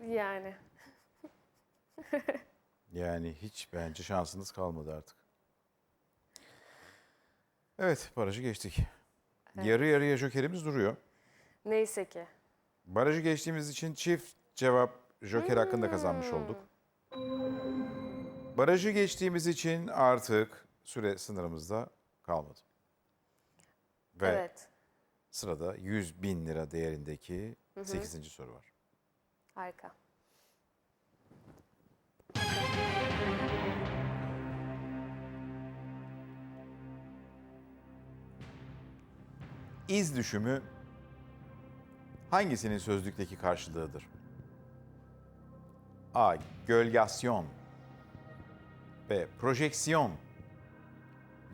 Yani. Yani hiç bence şansınız kalmadı artık. Evet, barajı geçtik. Yarı yarıya jokerimiz duruyor. Neyse ki. Barajı geçtiğimiz için çift cevap joker hakkında kazanmış olduk. Barajı geçtiğimiz için artık süre sınırımızda kalmadı. Ve Evet. sırada 100 bin lira değerindeki 8. soru var. Harika. İz düşümü hangisinin sözlükteki karşılığıdır? A. Gölgasyon B. Projeksiyon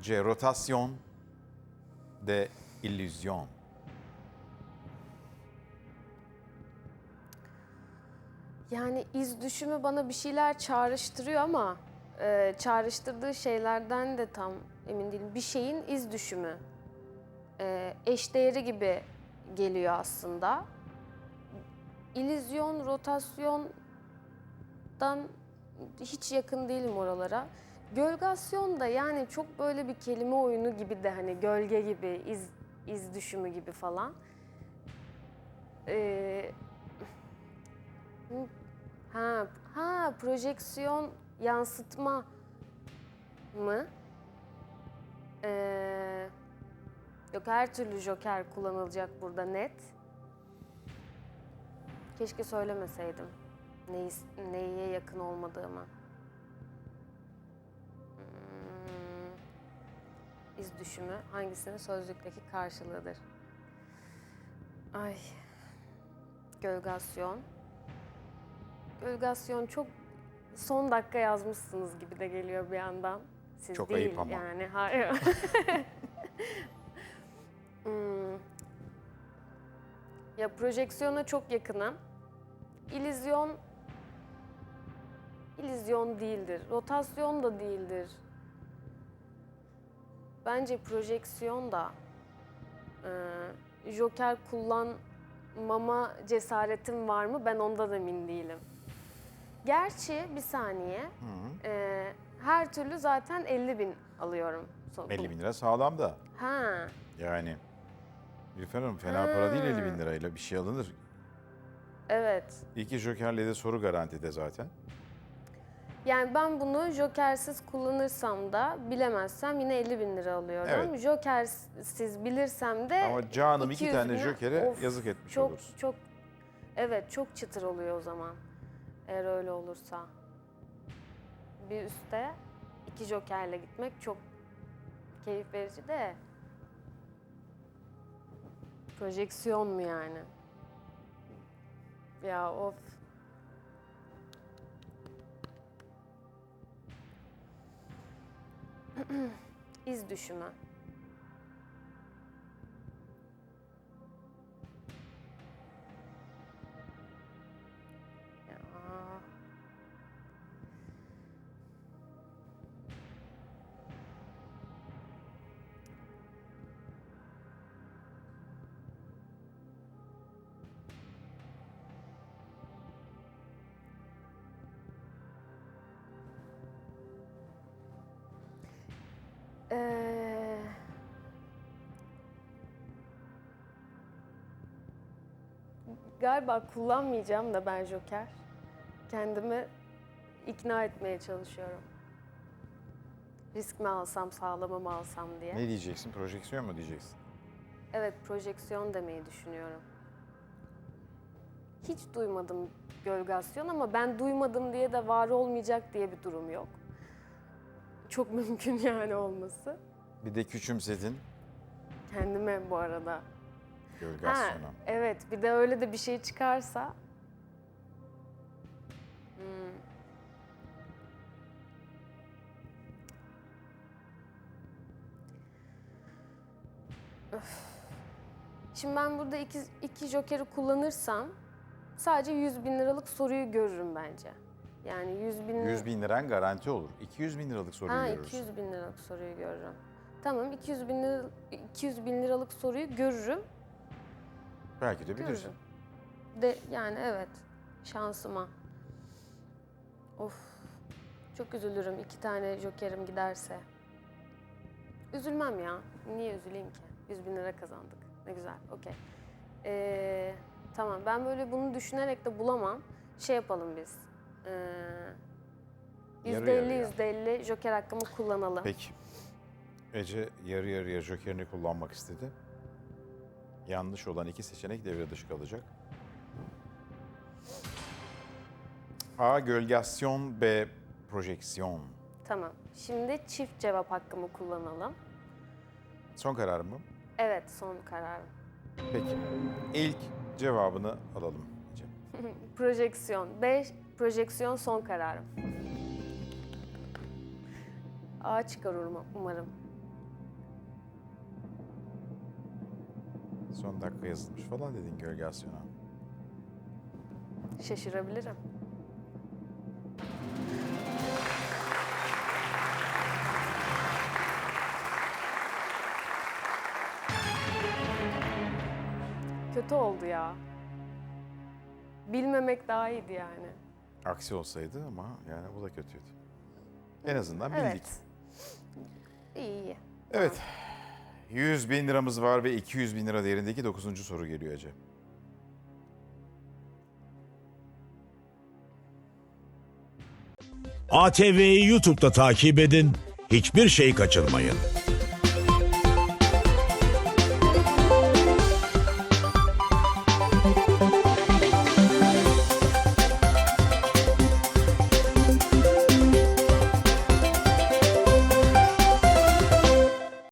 C. Rotasyon D. illüzyon Yani iz düşümü bana bir şeyler çağrıştırıyor ama e, çağrıştırdığı şeylerden de tam emin değilim. Bir şeyin iz düşümü. E, eşdeğeri gibi geliyor aslında. İllüzyon, rotasyondan hiç yakın değilim oralara. Gölgasyon da yani çok böyle bir kelime oyunu gibi de hani gölge gibi, iz, iz düşümü gibi falan. Ee, Ha, ha projeksiyon yansıtma mı? Ee, yok her türlü joker kullanılacak burada net. Keşke söylemeseydim neyi, neye yakın olmadığımı. Hmm, iz düşümü hangisinin sözlükteki karşılığıdır? Ay. Gölgasyon. Gölgasyon çok son dakika yazmışsınız gibi de geliyor bir yandan. Siz Çok değil ayıp ama. yani. Hayır. Hmm. Ya projeksiyona çok yakınım. İllüzyon İllüzyon değildir. Rotasyon da değildir. Bence projeksiyon da e, Joker kullanmama cesaretim var mı? Ben ondan emin değilim. Gerçi bir saniye. e, her türlü zaten 50 bin alıyorum. son- 50 bin lira sağlam da. Ha. Yani Gülfer Hanım fena para değil 50 bin lirayla bir şey alınır. Evet. İki jokerle de soru garantide zaten. Yani ben bunu jokersiz kullanırsam da bilemezsem yine 50 bin lira alıyorum. Evet. Jokersiz bilirsem de Ama canım iki 200 tane bin- jokere yazık etmiş çok, olursun. Çok, evet çok çıtır oluyor o zaman. Eğer öyle olursa. Bir üste iki jokerle gitmek çok keyif verici de. Projeksiyon mu yani? Ya of. İz düşümü. Galiba kullanmayacağım da ben Joker. Kendimi ikna etmeye çalışıyorum. Risk mi alsam, sağlama mı alsam diye. Ne diyeceksin? Projeksiyon mu diyeceksin? Evet, projeksiyon demeyi düşünüyorum. Hiç duymadım gölgasyon ama ben duymadım diye de var olmayacak diye bir durum yok. Çok mümkün yani olması. Bir de küçümsedin Kendime bu arada. Ha, gölgasyona. evet bir de öyle de bir şey çıkarsa. Hmm. Öf. Şimdi ben burada iki, iki jokeri kullanırsam sadece 100 bin liralık soruyu görürüm bence. Yani 100 bin 100 bin liran garanti olur. 200 bin liralık soruyu Ha görürsün. 200 bin liralık soruyu görürüm. Tamam 200 bin, lira, 200 bin liralık soruyu görürüm. Belki de bilirsin. De, yani evet. Şansıma. Of. Çok üzülürüm iki tane jokerim giderse. Üzülmem ya. Niye üzüleyim ki? 100 bin lira kazandık. Ne güzel. Okey. Ee, tamam. Ben böyle bunu düşünerek de bulamam. Şey yapalım biz. Ee, Yarı %50 yarıya. %50 joker hakkımı kullanalım. Peki. Ece yarı yarıya jokerini kullanmak istedi. Yanlış olan iki seçenek devre dışı kalacak. A. Gölgasyon B. Projeksiyon. Tamam. Şimdi çift cevap hakkımı kullanalım. Son kararım mı? Evet son kararım. Peki. İlk cevabını alalım. Projeksiyon. B projeksiyon son kararım. A çıkar umarım- Son dakika yazılmış falan dedin gölgasyona. Şaşırabilirim. Kötü oldu ya. Bilmemek daha iyiydi yani. Aksi olsaydı ama yani bu da kötüydü. En azından bildik. Evet. İyi iyi. Evet. 100 bin liramız var ve 200 bin lira değerindeki 9. soru geliyor Ece. ATV'yi YouTube'da takip edin, hiçbir şey kaçırmayın.